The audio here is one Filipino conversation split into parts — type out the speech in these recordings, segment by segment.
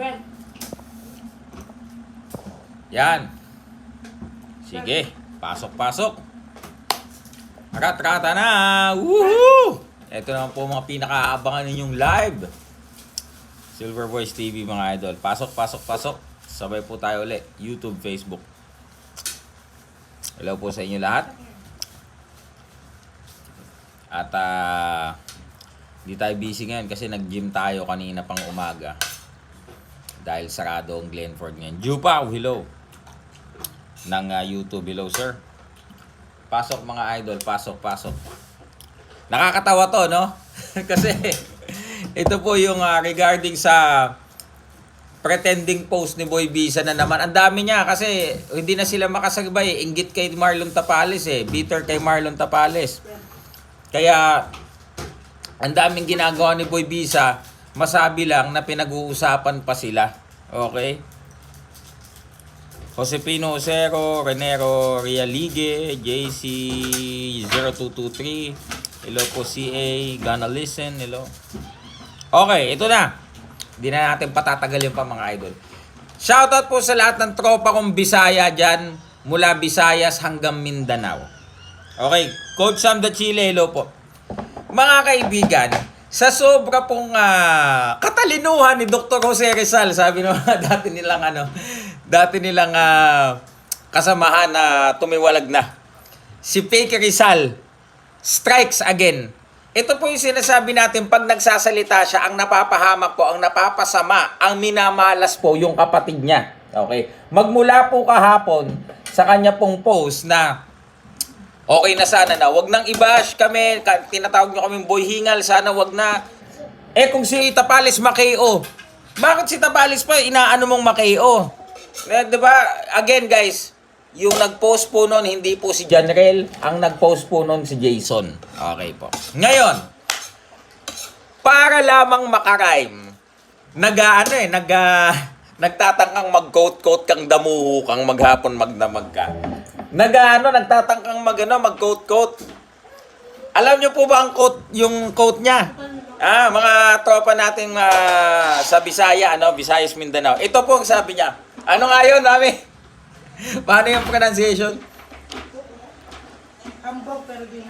Ben, Yan. Sige. Pasok, pasok. Rat-rata na. Woohoo! Ito naman po mga pinakaabangan ninyong live. Silver Voice TV mga idol. Pasok, pasok, pasok. Sabay po tayo ulit. YouTube, Facebook. Hello po sa inyo lahat. At ah, di tayo busy ngayon kasi nag-gym tayo kanina pang umaga. Dahil sarado ang Glenford ngayon. Jupaw, hello. Ng ah, YouTube, hello sir. Pasok mga idol, pasok, pasok. Nakakatawa to, no? kasi ito po yung ah, regarding sa pretending post ni Boy Bisa na naman. Ang dami niya kasi hindi na sila makasagbay. Inggit kay Marlon Tapales eh. Bitter kay Marlon Tapales. Kaya ang daming ginagawa ni Boy Bisa, masabi lang na pinag-uusapan pa sila. Okay? Josepino Osero, Renero Rialigue, JC0223, hello CA, gonna listen, hello. Okay, ito na. Hindi na natin patatagalin pa mga idol. Shoutout po sa lahat ng tropa kong Bisaya dyan, mula Visayas hanggang Mindanao. Okay, Coach Sam the Chile, hello po. Mga kaibigan, sa sobra pong ah, katalinuhan ni Dr. Jose Rizal, sabi mga dati nilang ano, dati nilang ah, kasamahan na tumiwalag na. Si Fake Rizal strikes again. Ito po yung sinasabi natin pag nagsasalita siya, ang napapahamak po, ang napapasama, ang minamalas po yung kapatid niya. Okay? Magmula po kahapon sa kanya pong post na Okay na sana na. Wag nang i-bash kami. Ka- Tinatawag nyo kaming boy hingal. Sana wag na. Eh kung si Tapales makeo. Bakit si Tapales pa inaano mong makeo? Eh, di ba? Again guys, yung nag-post po noon, hindi po si Janrel. Ang nag-post po noon si Jason. Okay po. Ngayon, para lamang makarime, nag-ano eh, nag, ah, nagtatangkang mag-coat-coat kang damuho kang maghapon magdamag ka. Nag-ano, nagtatangkang mag, ano, mag-coat-coat. Alam niyo po ba ang quote, yung quote niya? Ah, mga tropa nating ah, sa Bisaya, ano, Visayas Mindanao. Ito po ang sabi niya. Ano nga yun, mami? Paano yung pronunciation? hambog pero di.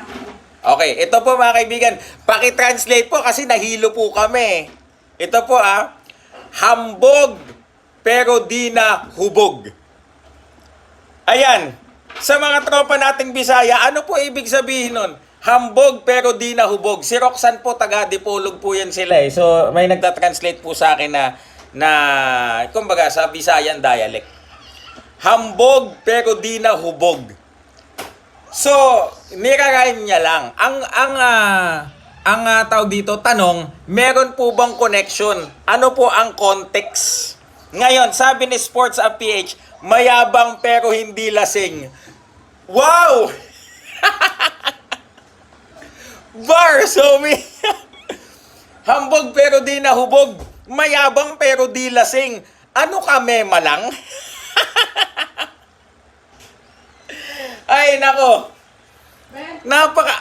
Okay, ito po mga kaibigan. Paki-translate po kasi nahilo po kami. Ito po ah. Hambog pero di na hubog. Ayan. Sa mga tropa nating Bisaya, ano po ibig sabihin nun? Hambog pero di na hubog. Si Roxanne po, taga Dipolog po yan sila eh. So, may nagta-translate po sa akin na, na kumbaga, sa Bisayan dialect. Hambog pero di na hubog. So, nirarime niya lang. Ang ang ah, ang ah, tawag dito tanong, meron po bang connection? Ano po ang context? Ngayon, sabi ni Sports Up PH, mayabang pero hindi lasing. Wow! Bar, so me. Hambog pero di nahubog. Mayabang pero di lasing. Ano ka, mema lang? Ay, nako. Napaka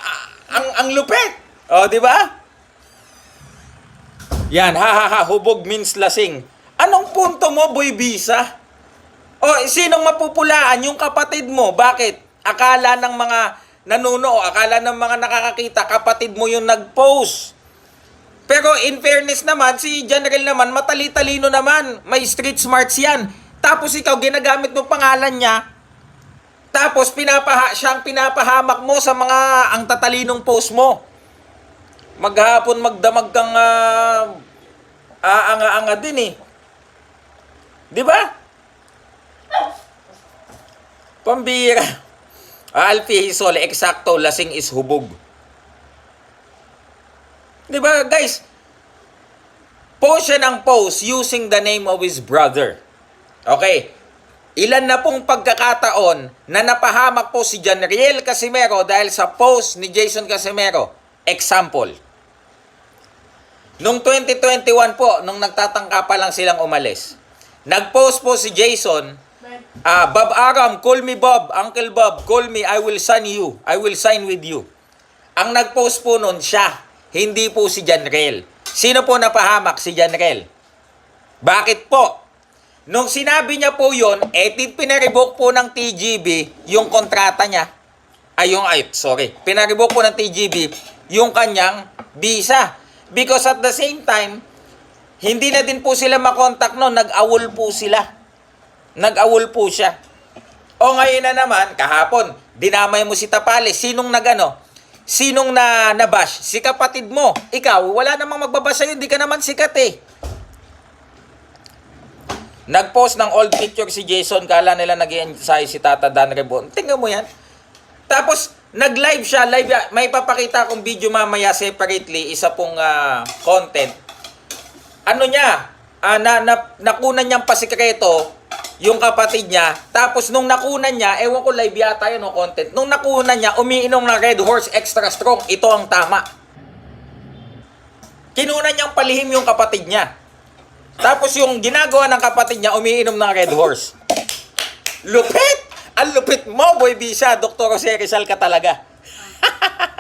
ang ang lupit. Oh, di ba? Yan, ha ha ha, hubog means lasing. Anong punto mo, boy bisa? O, sinong mapupulaan? Yung kapatid mo. Bakit? Akala ng mga nanuno akala ng mga nakakakita, kapatid mo yung nag-post. Pero in fairness naman, si General naman, matali-talino naman. May street smarts yan. Tapos ikaw, ginagamit mo pangalan niya, tapos pinapaha siyang pinapahamak mo sa mga ang tatalinong post mo. Maghapon magdamag kang uh, aanga-anga din eh. 'Di ba? Pambira. Alfie Hisole, eksakto, lasing is hubog. 'Di ba, guys? Post siya ng post using the name of his brother. Okay. Ilan na pong pagkakataon na napahamak po si Janriel Casimero dahil sa post ni Jason Casimero. Example. Noong 2021 po, nung nagtatangka pa lang silang umalis, nag-post po si Jason, ah, Bob Aram, call me Bob, Uncle Bob, call me, I will sign you, I will sign with you. Ang nag-post po noon siya, hindi po si Janriel. Sino po napahamak? Si Janriel. Bakit po? Nung sinabi niya po yun, eh, pinarevoke po ng TGB yung kontrata niya. Ay, yung, ay, sorry. Pinarevoke po ng TGB yung kanyang visa. Because at the same time, hindi na din po sila makontak noon. Nag-awol po sila. Nag-awol po siya. O ngayon na naman, kahapon, dinamay mo si Tapales. Sinong nagano? Sinong na nabash? Si kapatid mo. Ikaw, wala namang magbabasa yun. Hindi ka naman sikat eh. Nag-post ng old picture si Jason. Kala nila nag ensayo si Tata Dan Rebon. Tingnan mo yan. Tapos, nag-live siya. Live, may papakita akong video mamaya separately. Isa pong ah, content. Ano niya? Ah, na, na, nakunan niyang pasikreto yung kapatid niya. Tapos, nung nakunan niya, ewan ko live yata yun o content. Nung nakunan niya, umiinom ng Red Horse Extra Strong. Ito ang tama. Kinunan niyang palihim yung kapatid niya. Tapos yung ginagawa ng kapatid niya, umiinom ng Red Horse. Lupit! Ang lupit mo, boy Bisa. Dr. Jose Rizal ka talaga.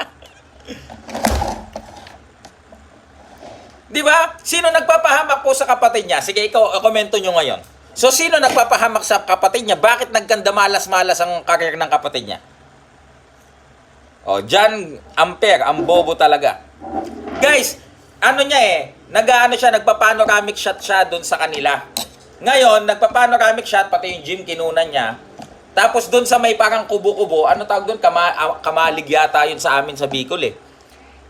Di ba? Sino nagpapahamak po sa kapatid niya? Sige, ikaw, komento nyo ngayon. So, sino nagpapahamak sa kapatid niya? Bakit nagkanda malas-malas ang karir ng kapatid niya? O, John Ampere, ang bobo talaga. Guys, ano niya eh, nag-ano siya, nagpa-panoramic shot siya doon sa kanila. Ngayon, nagpa-panoramic shot, pati yung gym kinunan niya. Tapos doon sa may parang kubo-kubo, ano tawag doon? Kama, kamalig yata yun sa amin sa Bicol eh.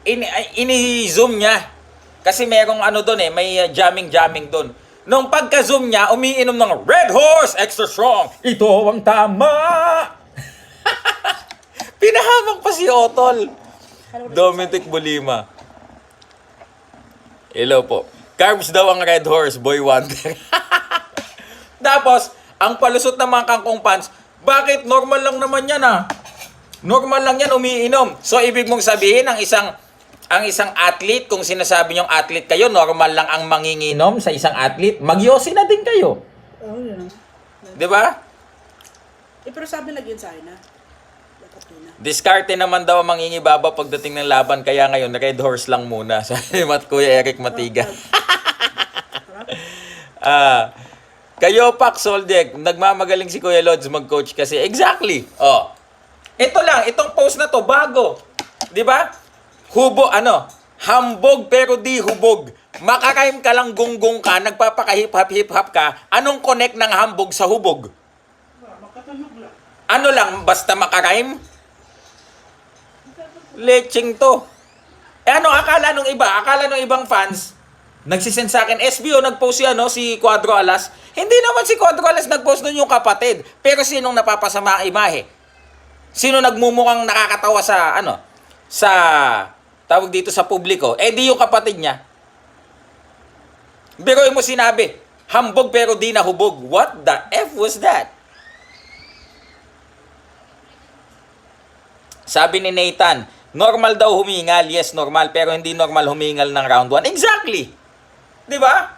Ay- ini-zoom niya. Kasi merong ano doon eh, may jamming-jamming doon. Nung pagka-zoom niya, umiinom ng Red Horse Extra Strong. Ito ang tama! Pinahamak pa si Otol. Dominic Bolima. Hello po. Carbs daw ang Red Horse, Boy Wonder. Tapos, ang palusot ng mga kangkong pants, bakit normal lang naman yan ah? Normal lang yan umiinom. So, ibig mong sabihin, ang isang ang isang athlete, kung sinasabi niyong athlete kayo, normal lang ang manginginom sa isang athlete, magyosi na din kayo. Oo, yun. Di ba? Eh, pero sabi lagi yun sa akin, ha? Diskarte naman daw ang mangingibaba pagdating ng laban, kaya ngayon, red horse lang muna. Sabi Mat Kuya Eric Matiga. Ah, kayo, Pak Soldek, nagmamagaling si Kuya Lods mag-coach kasi. Exactly. Oh. Ito lang, itong post na to, bago. Di ba? Hubo, ano? Hambog pero di hubog. Makakaim ka lang gunggong ka, nagpapaka-hip-hop-hip-hop ka. Anong connect ng hambog sa hubog? Ano lang, basta makakaim? Leching to. Eh ano, akala nung iba, akala nung ibang fans, nagsisend sa akin, SBO, nag-post si, ano, si Quadro Alas. Hindi naman si Quadro Alas nag-post nun yung kapatid. Pero sinong napapasama ang imahe? Sino nagmumukhang nakakatawa sa, ano, sa, tawag dito sa publiko? Eh di yung kapatid niya. Biroy mo sinabi, hambog pero di nahubog. What the F was that? Sabi ni Nathan, normal daw humingal. Yes, normal. Pero hindi normal humingal ng round 1. Exactly. Di ba?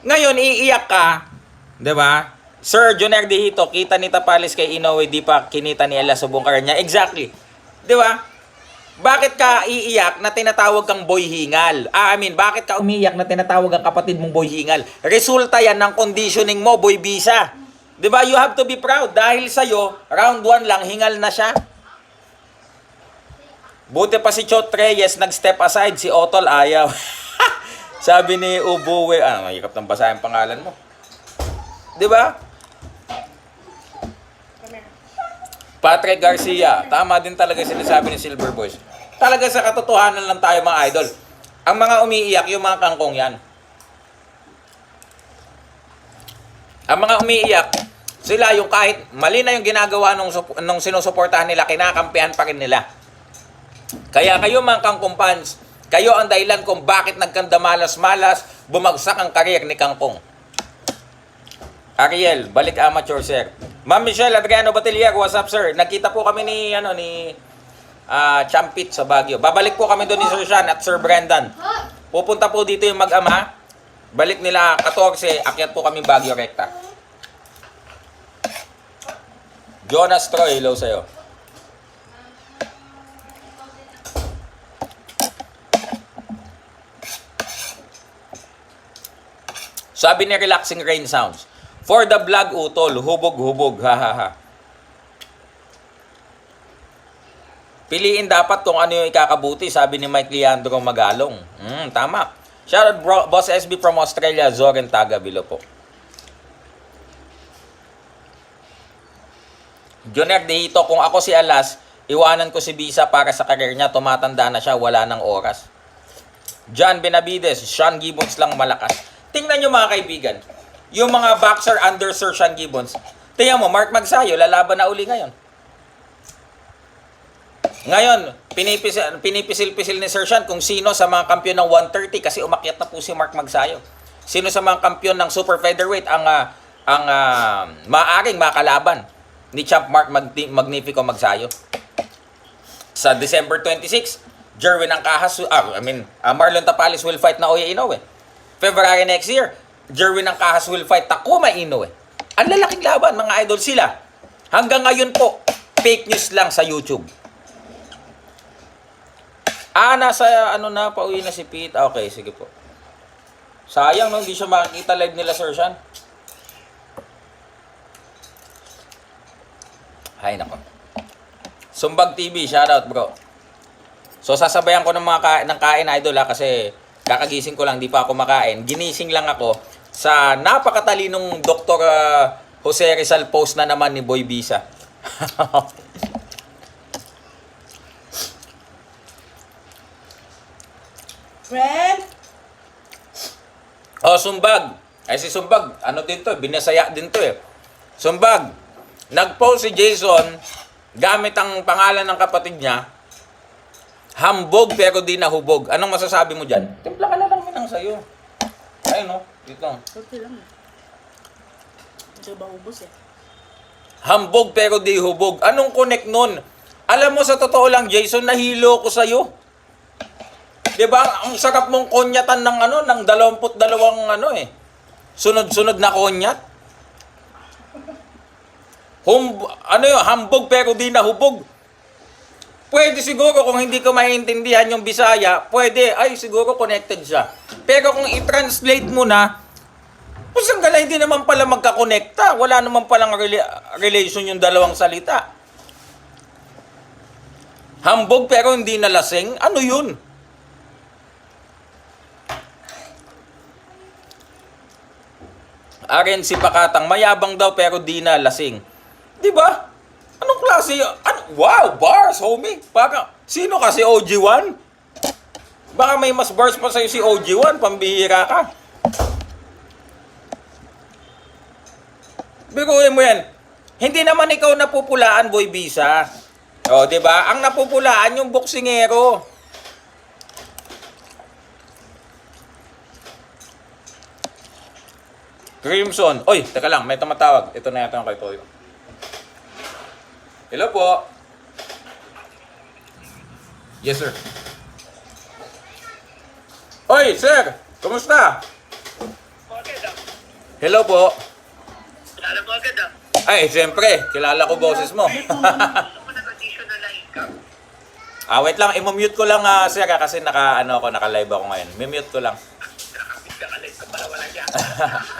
Ngayon, iiyak ka. Di ba? Sir Joner Dihito, kita ni Tapales kay Inoue, di pa kinita ni Ella sa bungkar niya. Exactly. Di ba? Bakit ka iiyak na tinatawag kang boy hingal? Ah, I mean, bakit ka umiiyak na tinatawag ang kapatid mong boy hingal? Resulta yan ng conditioning mo, boy bisa. Ba? You have to be proud dahil sa'yo, round 1 lang, hingal na siya. Buti pa si Chot Reyes nag-step aside, si Otol ayaw. Sabi ni Ubuwe, ah, mahirap nang basahin ang pangalan mo. Di ba? Patrick Garcia, tama din talaga sinasabi ni Silver Boys. Talaga sa katotohanan lang tayo mga idol. Ang mga umiiyak, yung mga kangkong yan. Ang mga umiiyak, sila yung kahit mali na yung ginagawa nung, nung sinusuportahan nila, kinakampihan pa rin nila. Kaya kayo mga kangkong fans, kayo ang dahilan kung bakit nagkanda malas-malas, bumagsak ang karir ni Kangkong. Ariel, balik amateur sir. Ma'am Michelle Adriano Batilier, what's up sir? Nagkita po kami ni ano ni ah Champit sa Baguio. Babalik po kami doon ni Sir Sean at Sir Brendan. Pupunta po dito yung mag-ama. Balik nila 14, akyat po kami Baguio Recta. Jonas Troy, hello sa'yo. Sabi ni Relaxing Rain Sounds, For the vlog utol, hubog-hubog, ha ha ha. Piliin dapat kung ano yung ikakabuti, sabi ni Mike Leandro Magalong. Hmm, tama. Shoutout bro, Boss SB from Australia, Zoren Tagabilo po. Joner Dehito, kung ako si Alas, iwanan ko si Bisa para sa karir niya, tumatanda na siya, wala ng oras. John Benavides, Sean Gibbons lang malakas. Tingnan nyo mga kaibigan, yung mga boxer under Sir Sean Gibbons, tingnan mo, Mark Magsayo, lalaban na uli ngayon. Ngayon, pinipisil, pinipisil-pisil ni Sir Sean kung sino sa mga kampiyon ng 130 kasi umakyat na po si Mark Magsayo. Sino sa mga kampiyon ng super featherweight ang ah, ang ah, maaaring makalaban ni Champ Mark Magni- Magnifico Magsayo. Sa December 26, Jerwin Angkahas, ah, I mean, ah, Marlon Tapales will fight na Oya Inoue. February next year, Jerwin Angkahas will fight Takuma Inoue. Ang lalaking laban, mga idol sila. Hanggang ngayon po, fake news lang sa YouTube. Ah, nasa ano na, pauwi na si Pete. Ah, Okay, sige po. Sayang no, hindi siya makikita live nila, Sir Sean. Hay nako. Sumbag TV, shoutout bro. So sasabayan ko ng mga ka- ng kain idol ha kasi kakagising ko lang, di pa ako makain. Ginising lang ako sa napakatalinong Dr. ah, Jose Rizal post na naman ni Boy Bisa. Friend? oh, Sumbag. Ay si Sumbag, ano din to, binasaya din to eh. Sumbag, nag-post si Jason gamit ang pangalan ng kapatid niya, hambog pero di nahubog. Anong masasabi mo dyan? Timpla ka na lang minang sa'yo. Ayun no, dito. Okay lang eh. Hindi ba ubos eh? Hambog pero di hubog. Anong connect nun? Alam mo, sa totoo lang, Jason, nahilo ko sa'yo. Di ba? Ang sarap mong konyatan ng ano, ng dalawamput dalawang ano eh. Sunod-sunod na konyat. Hum, ano yun, hambog pero di nahubog. Pwede siguro kung hindi ko maintindihan yung Bisaya, pwede, ay siguro connected siya. Pero kung i-translate mo na, Pusang gala, hindi naman pala magkakonekta. Wala naman palang rela- relation yung dalawang salita. Hambog pero hindi nalasing? Ano yun? Aren si Pakatang, mayabang daw pero di na lasing. Di ba? Anong klase? Ano? Wow, bars, homie. Baka, sino kasi OG1? Baka may mas bars pa sa'yo si OG1, pambihira ka. Biguin mo yan. Hindi naman ikaw napupulaan, boy Bisa. O, di ba? Ang napupulaan yung boksingero. Crimson. Oy, teka lang, may tumatawag. Ito na yata yung kay Toyo. Hello po. Yes, sir. Oy, sir! Kumusta? Ah. Hello po. Ay, siyempre, kilala ko boses mo. Ah, wait lang, i-mute ko lang ah, sir ah, kasi naka ano ako, naka-live ako ngayon. Mi-mute ko lang.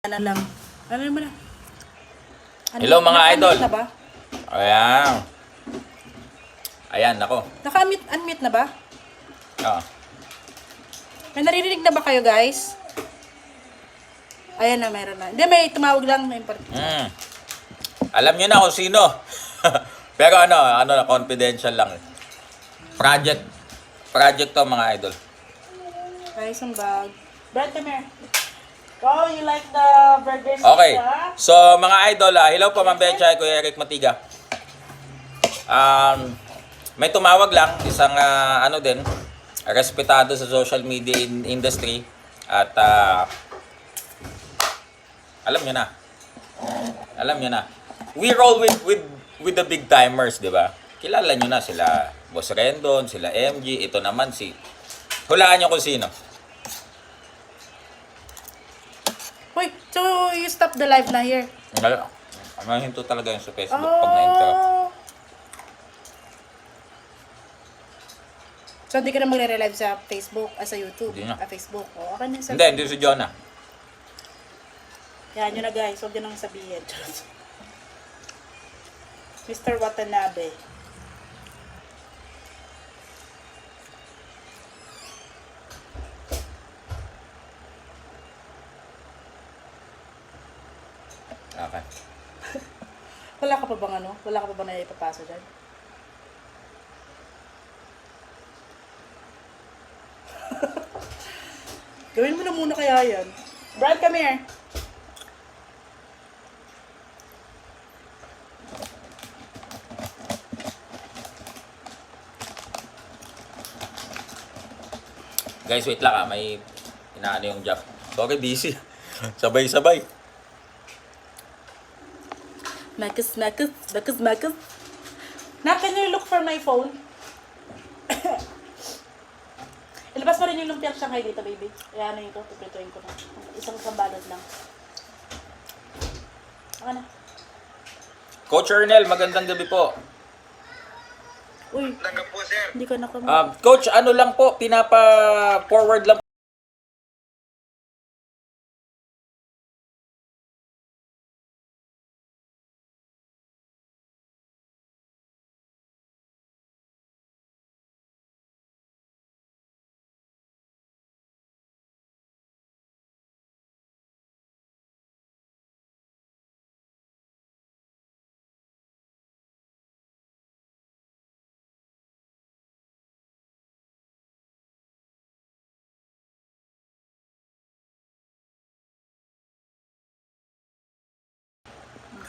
Ano lang. Ano naman na? Ano- Hello, mga naka-unmute idol. na ba? Ayan. Ayan, ako. Naka-unmute unmute na ba? Ah. May naririnig na ba kayo, guys? Ayan na, meron na. Hindi, may tumawag lang. May import. Mm. Alam niyo na kung sino. Pero ano, ano na, confidential lang. Project. Project to mga idol. Guys, ang bag. Brad, come here. Oh, you like the burger sticks, Okay. So, mga idol, ah, hello po, Ma'am Betcha, Kuya Eric Matiga. Um, may tumawag lang, isang ah, ano din, respetado sa social media in- industry. At ah, alam niyo na. Alam niyo na. We roll with with with the big timers, 'di ba? Kilala niyo na sila Boss Rendon, sila MG, ito naman si Hulaan niyo kung sino. Wait, so you stop the live na here? Ang ang hinto talaga yung sa Facebook pag na-interrupt. Oh. So, hindi ka na magre-live sa Facebook, ah, sa YouTube, Hindi na. ah, Facebook. O, okay na sa... Hindi, hindi si Jonah. Yan, yun na guys. Huwag yun nang sabihin. Mr. Watanabe. Okay. Wala ka pa bang ano? Wala ka pa bang na ipapasa dyan? Gawin mo na muna kaya yan. Brad, come here. Guys, wait lang ah. May inaano yung job. Sorry, busy. Sabay-sabay. Marcus, Marcus, Marcus, Marcus. Na, can you look for my phone? Ilabas mo rin yung lumpiang Shanghai dito, baby. Ayan na ito, tuprituin ko na. Isang sambalot lang. Ako na. Coach Ernel, magandang gabi po. Uy, Tanggap po, sir. hindi ko nakamot. Um, Coach, ano lang po, pinapa-forward lang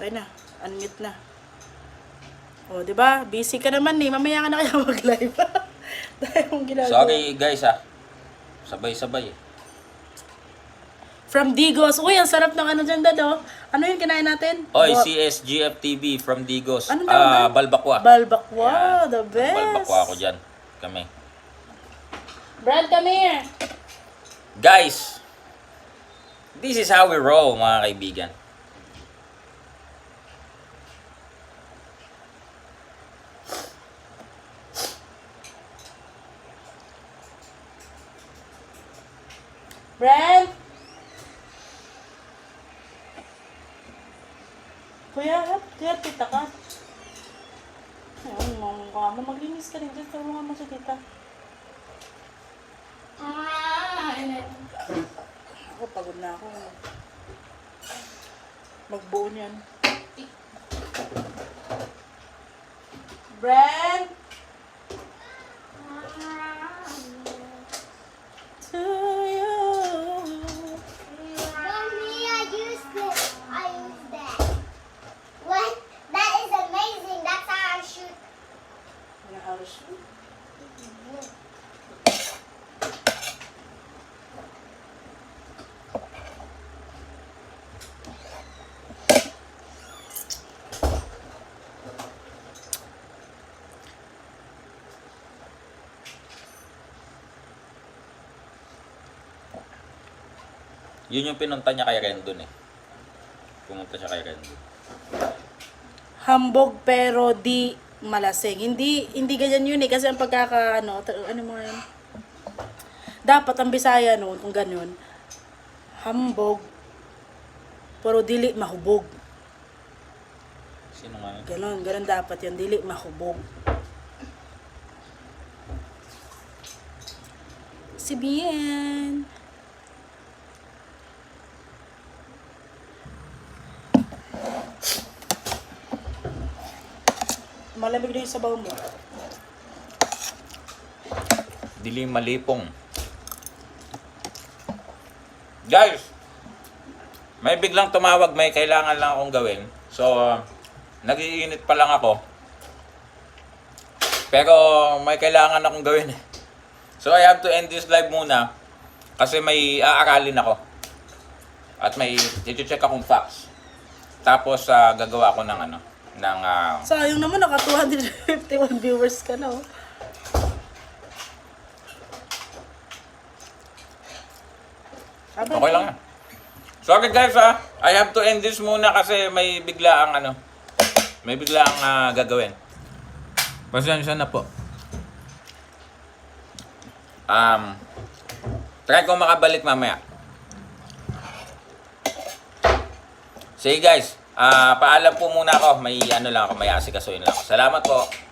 Okay na. Unmute na. O, di ba? Busy ka naman eh. Mamaya ka na kaya mag-live. Dahil mong ginagawa. Sorry guys ah. Sabay-sabay eh. From Digos. Uy, ang sarap ng ano dyan, Dad, oh. Ano yung kinain natin? Oy, Ba- CSGF TV from Digos. Ano Ah, daw, Balbakwa. Balbakwa. Ayan. The best. Balbakwa ako dyan. Kami. Brad, come here. Guys, this is how we roll mga kaibigan. Brad? Kuya, kuya, tita ka. Ayun, mga ka mo. Maglinis ka rin dyan. Tulungan mo si tita. Ako, pagod na ako. Magbuo niyan. Brad? To you. Mommy, I used it. I used that. What? That is amazing. That's how I shoot. Ano how to shoot? Yun yung pinunta niya kay Rendon eh. Pumunta siya kay Rendon. Hambog pero di malasing. Hindi hindi ganyan yun eh kasi ang pagkaka ano, ano mo yun? Dapat ang Bisaya no kung ganyan. Hambog Pero dili mahubog. Sino nga yun? Ganon, ganon dapat yun. Dili mahubog. Si Bien. Malamig na yung sabaw mo. Dili malipong. Guys, may biglang tumawag, may kailangan lang akong gawin. So, uh, nagiinit pa lang ako. Pero may kailangan akong gawin. So, I have to end this live muna. Kasi may aaralin ako. At may i-check akong facts. Tapos, uh, gagawa ako ng ano, ng ah, Sayang naman, naka 251 viewers ka na. Oh. Sabi- Okay lang. Sorry guys ha, I have to end this muna kasi may bigla ang ano, may bigla ang ah, gagawin. Pasensya na po. Um, try ko makabalik mamaya. Sige guys, ah paalam po muna ako. May ano lang ako, may asikasuin lang ako. Salamat po.